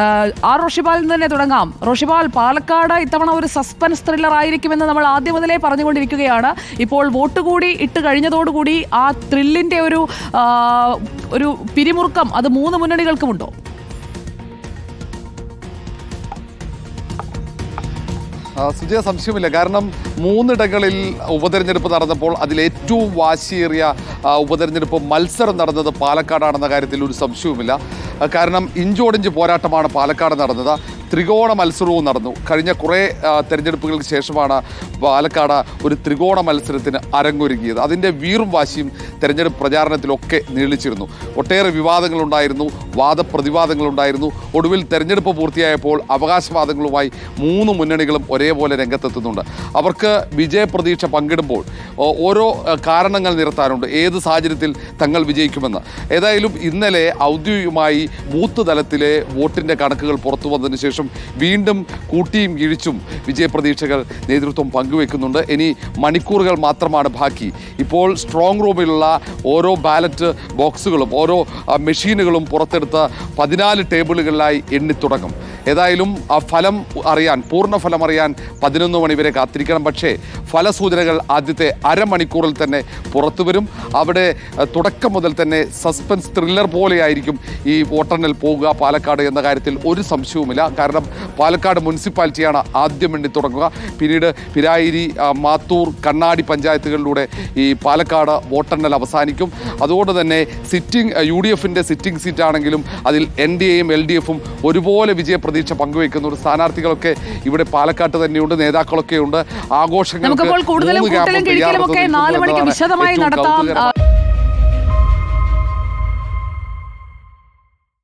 ആ, റോഷിപാലിൽ നിന്ന് തന്നെ തുടങ്ങാം. റോഷിപാൽ പാലക്കാട് ഇത്തവണ ഒരു സസ്പെൻസ് ത്രില്ലർ ആയിരിക്കുമെന്ന് നമ്മൾ ആദ്യം മുതലേ പറഞ്ഞുകൊണ്ടിരിക്കുകയാണ്. ഇപ്പോൾ വോട്ട് കൂടി ഇട്ട് കഴിഞ്ഞതോടുകൂടി ആ ത്രില്ലിന്റെ ഒരു ഒരു പിരിമുറുക്കം അത് മൂന്ന് മുന്നണികൾക്കുമുണ്ടോ സുജയ സംശയമില്ല. കാരണം മൂന്നിടങ്ങളിൽ ഉപതെരഞ്ഞെടുപ്പ് നടന്നപ്പോൾ അതിൽ ഏറ്റവും വാശിയേറിയ ഉപതെരഞ്ഞെടുപ്പ് മത്സരം നടന്നത് പാലക്കാടാണെന്ന കാര്യത്തിൽ ഒരു സംശയവുമില്ല. കാരണം ഇഞ്ചോടിഞ്ച് പോരാട്ടമാണ് പാലക്കാട് നടന്നത്. ത്രികോണ മത്സരവും നടന്നു. കഴിഞ്ഞ കുറേ തെരഞ്ഞെടുപ്പുകൾക്ക് ശേഷമാണ് പാലക്കാട് ഒരു ത്രികോണ മത്സരത്തിന് അരങ്ങൊരുങ്ങിയത്. അതിന്റെ വീറും വാശിയും തെരഞ്ഞെടുപ്പ് പ്രചാരണത്തിലൊക്കെ നീളിച്ചിരുന്നു. ഒട്ടേറെ വിവാദങ്ങളുണ്ടായിരുന്നു വാദപ്രതിവാദങ്ങളുണ്ടായിരുന്നു. ഒടുവിൽ തെരഞ്ഞെടുപ്പ് പൂർത്തിയായപ്പോൾ അവകാശവാദങ്ങളുമായി മൂന്ന് മുന്നണികളും ഒരേപോലെ രംഗത്തെത്തുന്നുണ്ട്. അവർക്ക് വിജയപ്രതീക്ഷ പങ്കിടുമ്പോൾ ഓരോ കാരണങ്ങൾ നിരത്താനുണ്ട് ഏത് സാഹചര്യത്തിൽ തങ്ങൾ വിജയിക്കുമെന്ന്. ഏതായാലും ഇന്നലെ ഔദ്യോഗികമായി ബൂത്ത് തലത്തിലെ വോട്ടിന്റെ കണക്കുകൾ പുറത്തു വന്നതിന് ശേഷം വീണ്ടും കൂട്ടിയും കിഴിച്ചും വിജയപ്രതീക്ഷകൾ നേതൃത്വം പങ്കുവെക്കുന്നുണ്ട്. ഇനി മണിക്കൂറുകൾ മാത്രമാണ് ബാക്കി. ഇപ്പോൾ സ്ട്രോങ് റൂമിലുള്ള ഓരോ ബാലറ്റ് ബോക്സുകളും ഓരോ മെഷീനുകളും പുറത്തെടുത്ത് പതിനാല് ടേബിളുകളിലായി എണ്ണിത്തുടങ്ങും ഏതായാലും ആ ഫലം അറിയാൻ പൂർണ ഫലം അറിയാൻ പതിനൊന്ന് മണി വരെ കാത്തിരിക്കണം. പക്ഷേ ഫലസൂചനകൾ ആദ്യത്തെ അരമണിക്കൂറിൽ തന്നെ പുറത്തു വരും. അവിടെ തുടക്കം മുതൽ തന്നെ സസ്പെൻസ് ത്രില്ലർ പോലെയായിരിക്കും ഈ വോട്ടെണ്ണൽ പോകുക പാലക്കാട് എന്ന കാര്യത്തിൽ ഒരു സംശയവുമില്ല. കാരണം പാലക്കാട് മുനിസിപ്പാലിറ്റിയാണ് ആദ്യം എണ്ണി തുടങ്ങുക. പിന്നീട് പിരായിരി മാത്തൂർ കണ്ണാടി പഞ്ചായത്തുകളിലൂടെ ഈ പാലക്കാട് വോട്ടെണ്ണൽ അവസാനിക്കും. അതുകൊണ്ട് തന്നെ സിറ്റിംഗ് യു ഡി എഫിന്റെ സിറ്റിംഗ് സീറ്റാണെങ്കിലും അതിൽ എൻ ഡി എയും എൽ ഡി എഫും ഒരുപോലെ വിജയപ്രതീക്ഷ പങ്കുവയ്ക്കുന്ന ഒരു സ്ഥാനാർത്ഥികളൊക്കെ ഇവിടെ പാലക്കാട്ട് തന്നെയുണ്ട് നേതാക്കളൊക്കെ ഉണ്ട് ആഘോഷങ്ങൾ നാല് മണിക്ക് വിശദമായി നടത്താം.